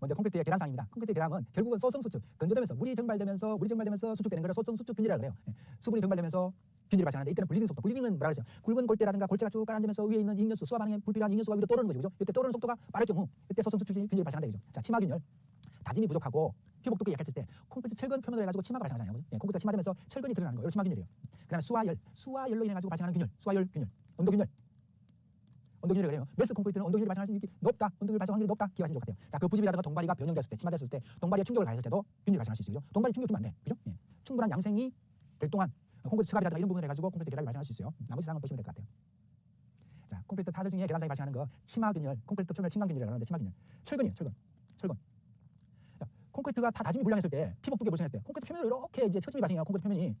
먼저 콘크리트의 계량상입니다. 콘크리트의 계량은 결국은 소성 수축, 건조되면서 물이 증발되면서 물이 증발되면서 수축되는 거를 소성 수축 균일이라고 그래요. 예. 수분이 증발되면서 균일이 발생하는데 이때는 블리딩 속도, 블리딩은 뭐라 그랬어요? 굵은 골대라든가 골재가 쭉 깔아앉으면서 위에 있는 익연수, 수화 반응에 불필요한 익연수가 위로 떠오르는 거죠. 그죠? 이때 떠오르는 속도가 빠를 경우 이때 소성 수축 균일이 발생한다 이죠. 자, 치마 균열. 다짐이 부족하고 피복 두께 약했을 때 콘크리트 철근 표면으로 해가지고 치마가 발생하잖아요. 그죠? 예, 콘크리트가 치마되면서 철근이 드러나는 거예요. 이거 치마 균열이에요. 그다음에 수화열, 수화열로 인해 가지고 발생하는 균열, 수화열 균열, 온도 균열. 균열이 그래요. 메스 콘크리트는 균열이 발생할 게 높다. 균열 발생 확률이 높다. 기억하시면 좋을 것 같아요. 자, 그 부집이라든가 동바리가 변형됐을 때, 치마됐을 때, 동바리에 충격을 가했을 때도 균열이 발생할 수 있어요. 그죠? 동바리 충격 주면 안 돼. 그죠? 예. 충분한 양생이 될 동안 콘크리트 스갑이라든가 이런 부분을 해가지고 콘크리트 결합이 발생할 수 있어요. 나머지 사항은 보시면 될 것 같아요. 자, 콘크리트 타설 중에 계량상이 발생하는 거 치마 균열, 콘크리트 표면 침강 균열이라고 하는데 치마 균열. 철근이에요, 철근. 철근. 자, 콘크리트가 다 다짐이 불량했을 때, 피복 두께 발생했을 때, 콘크리트 표면으로 이렇게 이제 처짐이 발생해요. 콘크리트 표면이.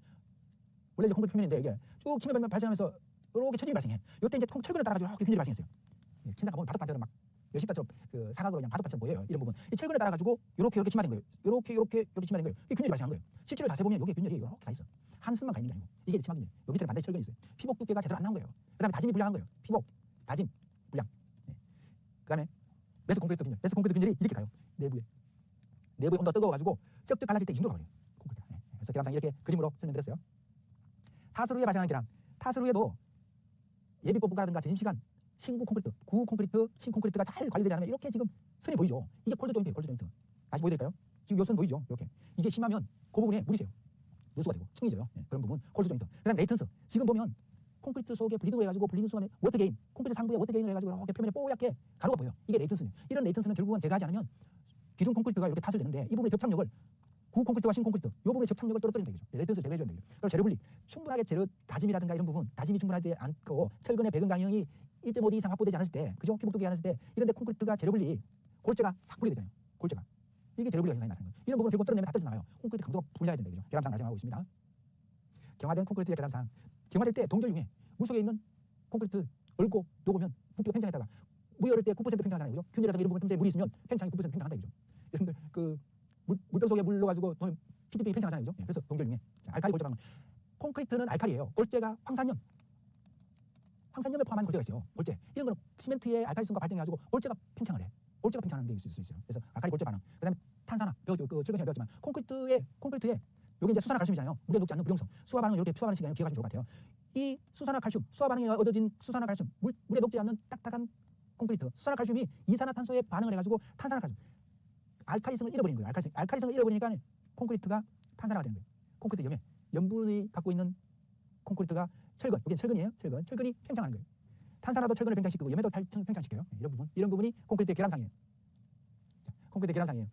원래 이제 콘크리트 표면인데 이게 쭉 침해 발생하면서 이렇게 처짐이 발생해. 이때 이제 통- 철근을 따라가지고 이렇게 균열이 발생했어요. 예, 긴장 가보면 바닥바닥으로 막 열십자처럼 그 사각으로 그냥 바닥바닥처럼 보여요. 이런 부분. 이 철근을 따라가지고 이렇게 이렇게 침하된 거예요. 이렇게 이렇게 이렇게 침하된 거예요. 이게 균열이 발생한 거예요. 실제로 자세히 보면 여기 균열이 이렇게 가 있어. 한숨만 가 있는 게 아니고 이게 치마 균열. 요 밑에 반대 철근이 있어요. 피복 두께가 제대로 안 나온 거예요. 그다음에 다짐이 불량한 거예요. 피복, 다짐, 불량. 예. 그다음에 메스 콘크리트 균열. 메스 콘크리트 균열이 이렇게 가요. 내부에. 내부의 온도가 뜨거워가지고 쩍쩍 갈라질 때이 정도가 그래요. 콘크리트. 예. 그래서 계량상 이렇게 그림으로 설명드렸어요. 타설 후에 발생하는 계량. 타설 후에도 예비법부가라든가 점심시간 신구 콘크리트, 구 콘크리트, 신 콘크리트가 잘 관리되지 않으면 이렇게 지금 선이 보이죠. 이게 콜드 조인트예요, 콜드 조인트. 다시 보여드릴까요? 지금 요선 보이죠? 이렇게. 이게 심하면 그 부분에 물이 새요. 누수가 되고 층이져요. 예, 그런 부분 콜드 조인트. 그다음에 레이턴스. 지금 보면 콘크리트 속에 블리드로 해가지고 블리드 순간에 워터 게인, 콘크리트 상부에 워터 게인을 해가지고 이렇게 표면에 뽀얗게 가루가 보여. 이게 레이턴스예요. 이런 레이턴스는 결국은 제거하지 않으면 기둥 콘크리트가 이렇게 타설되는데 이 부분의 접착력을 구 콘크리트와 신 콘크리트 요 부분의 접착력을 떨어뜨린다 이거죠. 레이턴스 제거해줘야 되죠. 그리고 재료 분리 충분하게 재료 다짐이라든가 이런 부분 다짐이 충분하지 않고 철근의 배근 강형이 1.5D 이상 확보되지 않을 때 그죠? 피복 두께 않을 때 이런데 콘크리트가 재료 분리 골재가 싹 분리되잖아요. 골재가 이게 재료 분리 현상이 나타나는 거예요. 이런 부분 결국 떨어내면 다 떨어져 나와요. 콘크리트 강도가 불려야 된다 이거죠. 계량상 발생하고 있습니다. 경화된 콘크리트의 계량상 경화될 때 동결 중에 물속에 있는 콘크리트 얼고 녹으면 붓기가 팽창했다가 얼을 때9% 팽창하잖아요. 그죠? 균이라든가 이런 부분 틈새에 물이 있으면 팽창이 9% 팽창한다 이거죠. 여러분들 그 물, 물병 속에 물 넣어가지고 또 PDP 팽창하잖아요. 그죠? 예, 그래서 동결 중에 자, 알칼리 골재 방은 콘크리트는 알칼리예요. 골재가 황산염. 황산염에 포함한 골재가 있어요. 골재. 이런 거는 시멘트의 알칼리성과 발생해 가지고 골재가 팽창을 해. 골재가 팽창하는 게 있을 수 있어요. 그래서 알칼리 골재 반응. 그다음에 탄산화. 배웠죠. 그 철근 시간에 배웠지만 콘크리트에 콘크리트에 여기 이제 수산화 칼슘이잖아요. 물에 녹지 않는 무용성. 수화 반응은 이렇게 수화 반응 시간에 기억하시면 좋을 것 같아요. 이 수산화 칼슘, 수화 반응에 얻어진 수산화 칼슘, 물, 물에 녹지 않는 딱딱한 콘크리트, 수산화 칼슘이 이산화탄소에 반응을 해가지고 탄산화 칼슘, 알칼리성을 잃어버리는 거예요. 알칼리성, 알칼리성을 잃어버리니까 콘크리트가 탄산화가 되는 거예요. 콘크리트 염에 염분이 갖고 있는 콘크리트가 철근, 여기 철근이에요. 철근, 철근이 팽창하는 거예요. 탄산화도 철근을 팽창시키고 염에도 탈- 팽창시켜요. 예, 이런 부분, 이런 부분이 콘크리트의 계량상이에요. 자, 콘크리트 계량상이에요.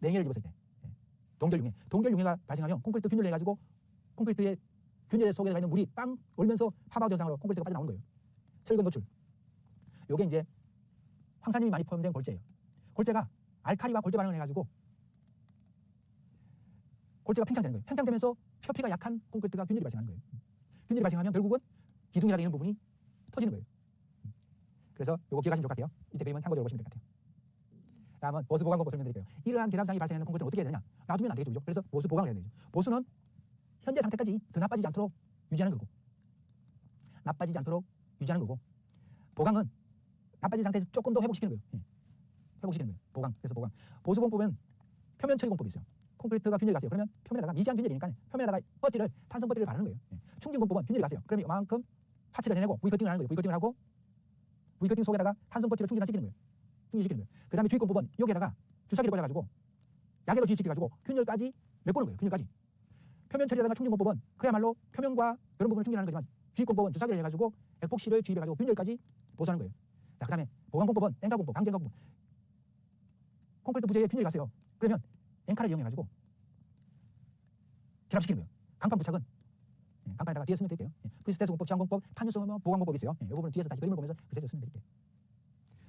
냉해를 입었을 때, 예. 동결융해, 동결융해가 발생하면 콘크리트 균열을 해가지고 콘크리트의 균열 속에 있는 물이 빵 얼면서 파바우 현상으로 콘크리트가 빠져나오는 거예요. 철근 노출. 요게 이제 황산염이 많이 포함된 골재예요. 골재가 알칼리와 골재 반응을 해가지고 골재가 팽창되는 거예요. 팽창되면서 표피가 약한 콘크리트가 균열이 발생하는 거예요. 균열이 발생하면 결국은 기둥이라는 이런 부분이 터지는 거예요. 그래서 요거 기억하시면 좋을 것 같아요. 이때 그림은 참고적으로 보시면 될 것 같아요. 다음은 보수 보강법 설명드릴게요. 이러한 계량상이 발생하는 콘크리트는 어떻게 해야 되냐? 놔두면 안 되겠죠. 그죠? 그래서 보수 보강을 해야 되죠. 보수는 현재 상태까지 더 나빠지지 않도록 유지하는 거고 나빠지지 않도록 유지하는 거고 보강은 나빠진 상태에서 조금 더 회복시키는 거예요. 예. 회복시키는 거예요. 보강. 그래서 보강. 보수공법은 표면 처리 공법이 있어요. 콘크리트가 균열이 갔어요. 그러면 표면에다가 미지한 균열이니까 표면에다가 버티를 탄성 버티를 바르는 거예요. 예. 충진공법은 균열이 갔어요. 그러면 이만큼 파츠를 내내고 V커팅을 하는 거예요. V커팅을 하고 V커팅 속에다가 탄성 버티를 충진시키는 거예요. 충진시키는 거예요. 그 다음에 주입공법은 여기에다가 주사기를 꽂아가지고 약액을 주입시켜가지고 균열까지 메꾸는 거예요. 균열까지. 표면 처리하다가 충진공법은 그야말로 표면과 이런 부분을 충진하는 거지만 주입공법은 주사기를 해가지고 액폭시를 주입해가지고 균열까지 보수하는 거예요. 자, 그 다음에 보강공법은 앵가공법, 강제앵가공법. 콘크리트 부재에 균열이 갔어요. 그러면 앵카를 이용해가지고 결합시키는 거예요. 강판 부착은 예, 강판에다가 뒤에 쓰면 될게요. 예, 프리스테스 공법, 지향공법, 탄유성 보강공법이 있어요. 예, 이 부분은 뒤에서 다시 그림을 보면서 그대로 쓰면 드릴게요.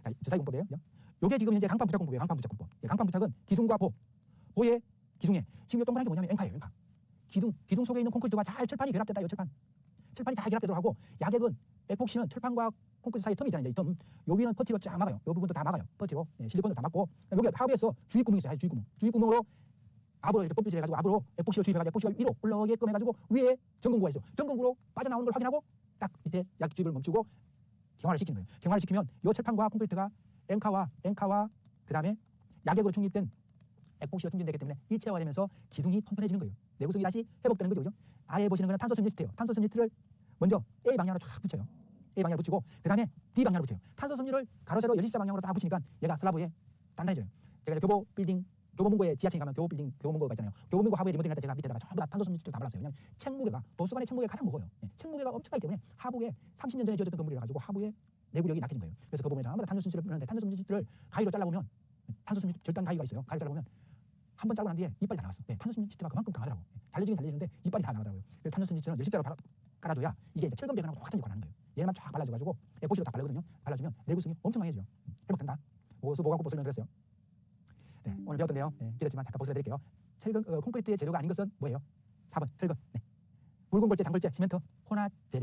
자, 주사위 공법이에요. 그죠? 요게 지금 현재 강판 부착 공법이에요. 강판 부착 공법. 예, 강판 부착은 기둥과 보, 보의 기둥에 지금 요 동그란 게 뭐냐면 앵카예요. 앵카. 기둥, 기둥 속에 있는 콘크리트와 잘 철판이 결합됐다. 요 철판. 철판이 잘 결합되도록 하고 약액은 에폭시는 철판과 콘크리트 사이 텀이 있잖아요. 이 텀. 요 위는 퍼티로 쫙 막아요. 요 부분도 다 막아요. 퍼티로. 예, 실리콘으로 다 막고. 여기 하부에서 주입구멍이 있어요. 주입구멍. 주입구멍으로 압으로 이렇게 펌프질 해가지고 압으로 에폭시를 주입해가지고 에폭시가 위로 올라오게끔 해가지고 위에 전공구가 있어요. 전공구로 빠져나오는 걸 확인하고 딱 밑에 약 주입을 멈추고 경화를 시키는 거예요. 경화를 시키면 요 철판과 콘크리트가 앵카와 앵카와 그 다음에 약액으로 충립된 액복시가 충전되기 때문에 일체화되면서 기둥이 통편해지는 거예요. 내구성이 다시 회복되는 거죠. 그죠? 아래 보시는 거는 탄소 섬유 시트예요. 탄소 섬유 시트를 먼저 A 방향으로 쫙 붙여요. A 방향으로 붙이고 그 다음에 B 방향으로 붙여요. 탄소 섬유를 가로 세로 열십자 방향으로 딱 붙이니까 얘가 슬라브에 단단해져요. 제가 교보 빌딩 교보문고에 지하층에 가면 교보 빌딩 교보문고가 있잖아요. 교보문고 하부에 리모델링 할때 제가 밑에다가 전부 다 탄소 섬유 시트를 다 발랐어요. 왜냐면 책무게가 도서관의 책무게가 가장 무거워요. 예, 책무게가 엄청나기 때문에 하부에 30년 전에 지어졌던 건물이라 가지고 하부에 내구력이 낙해진 거예요. 그래서 그 부분에 전부 다 탄소 섬유 시트를 뿌렸는데 탄소 섬유 시트를 가위로 잘라보면 탄소 섬유 절단 가위가 있어요. 가위로 잘라보면 한 번 자르고 난 뒤에 이빨이 다 나왔어. 네, 탄소 섬유 시트가 그만큼 강하더라고. 예, 달려지긴 달려지는데 이빨이 다 나가더라고요. 그래서 탄소 섬유 시트는 열십자로 바- 깔아줘야 이게 이제 철근 배관하고 똑같은 역할을 하는 거예요. 얘만 쫙 발라줘가지고 에포시로 딱 발라거든요. 발라주면 내구성이 엄청 강해져요. 음, 회복된다. 보수 보강법 설명드렸어요. 네, 오늘 배웠던데요. 네, 길었지만 잠깐 복습해드릴게요. 철근 어, 콘크리트의 재료가 아닌 것은 뭐예요? 4번 철근. 네. 붉은 골재, 장골재, 시멘트, 혼합 재료.